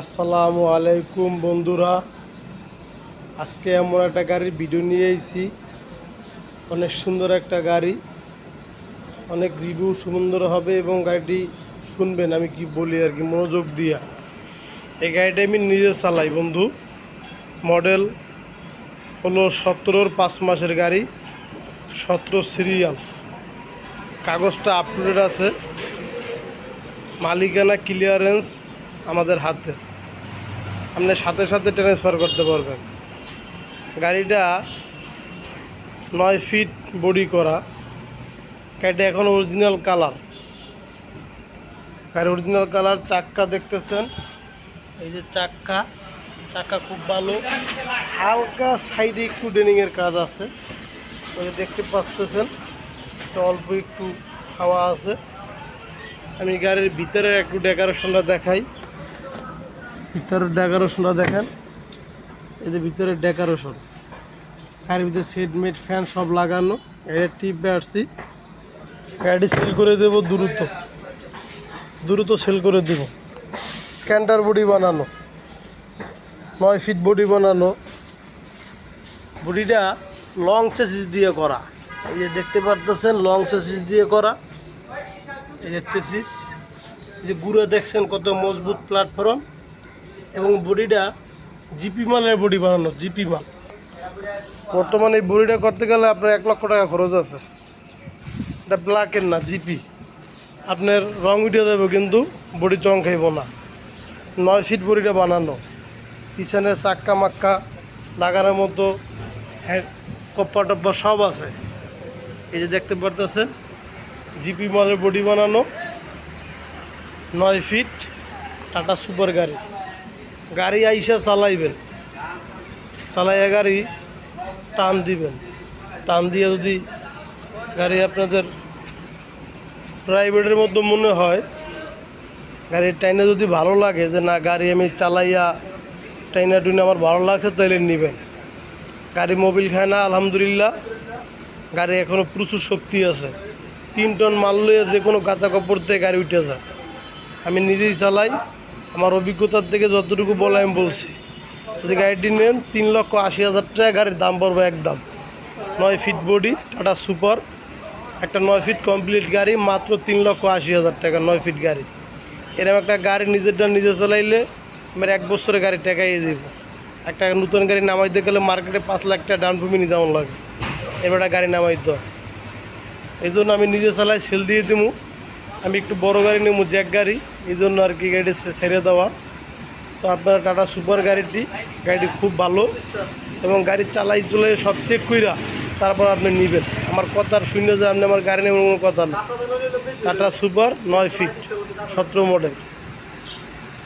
আসসালামু আলাইকুম বন্ধুরা। আজকে এমন একটা গাড়ির ভিডিও নিয়ে এসেছি অনেক সুন্দর একটা গাড়ি। অনেক রিভিউ সুন্দর হবে এবং গাড়িটি শুনবেন, আমি কি বলি আর কি, মনোযোগ দিয়া। এই গাড়িটা আমি নিজে চালাই বন্ধু। মডেল হলো সতেরোর পাঁচ মাসের গাড়ি, সতেরো সিরিয়াল কাগজটা আপলোডেড আছে। মালিকানা ক্লিয়ারেন্স আমাদের হাতে। আপনি সাথে সাথে ট্রান্সফার করতে পারবেন। গাড়িটা নয় ফিট বডি করা। গাড়িটা এখন অরিজিনাল কালার গাড়ির অরিজিনাল কালার চাক্কা দেখতেছেন। এই যে চাক্কা চাক্কা খুব ভালো। হালকা সাইডে একটু ডেনিংয়ের কাজ আছে। ওই দেখতে পাচ্তেছেন অল্প একটু হাওয়া আছে। আমি গাড়ির ভিতরে একটু ডেকোরেশনটা দেখাই। ভিতরের ডেকোরেশনটা দেখেন। এই যে ভিতরে ডেকোরেশন গাড়ির ভিতরে সেট মেট ফ্যান সব লাগানো। গাড়ির টিপ আসছি। গাড়ি সেল করে দেবো দ্রুত। দ্রুত সেল করে দেব। ক্যান্টার বডি বানানো। নয় ফিট বডি বানানো। বডিটা লং চেসিস দিয়ে করা। এই যে দেখতে পারতেছেন লং চেসিস দিয়ে করা। এই যে চেসিস এই যে গুঁড়ো দেখছেন কত মজবুত প্ল্যাটফর্ম এবং বডিটা জিপি মালের বডি বানানো, জিপি মাল। বর্তমানে এই বডিটা করতে গেলে আপনার এক লক্ষ টাকা খরচ আছে। এটা ব্ল্যাকের না, জিপি। আপনার রং উঠে যাবে কিন্তু বডি চং খাইব না। নয় ফিট বডিটা বানানো। পিছনে চাক্কা মাক্কা লাগানোর মতো হ্যাঁ কপ্পা টপ্পা সব আছে। এই যে দেখতে পারতেছেন, জিপি মালের বডি বানানো। নয় ফিট টাটা সুপার গাড়ি। গাড়ি আইসা চালাইবেন। চালাইয়া গাড়ি টান দিবেন। টান দিয়ে যদি গাড়ি আপনাদের প্রাইভেটের মধ্যে মনে হয়, গাড়ির টাইনে যদি ভালো লাগে যে না, গাড়ি আমি চালাইয়া টাইনা টুইনে আমার ভালো লাগছে তাহলে নেবেন। গাড়ি মোবিল খায় না, আলহামদুলিল্লাহ। গাড়ি এখনও প্রচুর শক্তি আছে। তিন টন মাল লইয়া যে কোনো গাতা কাপড়তে গাড়ি উঠে যায়। আমি নিজেই চালাই। আমার অভিজ্ঞতার থেকে যতটুকু বলে আমি বলছি। যদি গাড়িটি নেন, তিন লক্ষ আশি হাজার টাকা গাড়ির দাম পড়বে একদম। নয় ফিট বডি, টাটা সুপার। একটা নয় ফিট কমপ্লিট গাড়ি, মাত্র তিন লক্ষ আশি হাজার টাকা নয় ফিট গাড়ি। এরকম একটা গাড়ি নিজেরটা নিজে চালাইলে আমার এক বছরে গাড়ি টাকাই দিব। একটা নতুন গাড়ি নামাইতে গেলে মার্কেটে পাঁচ লাখ টাকা ডাউন পেমেন্ট দেওয়ান লাগে। এবার গাড়ি নামাইতে হয়। এই জন্য আমি নিজে চালাই, সেল দিয়ে দিমু। আমি একটু বড় গাড়ি নেব, জ্যাক গাড়ি, এই জন্য আর কি গাড়ি সেরে দেওয়া। তো আপনার টাটা সুপার গাড়িটি গাড়িটি খুব ভালো এবং গাড়ি চালাই চলে সব চেক কইরা তারপর আপনি নেবেন। আমার কথার শূন্য যে আপনি আমার গাড়ি নেবেন কোনো কথা না। টাটা সুপার, নয় ফিট, সতেরো মডেল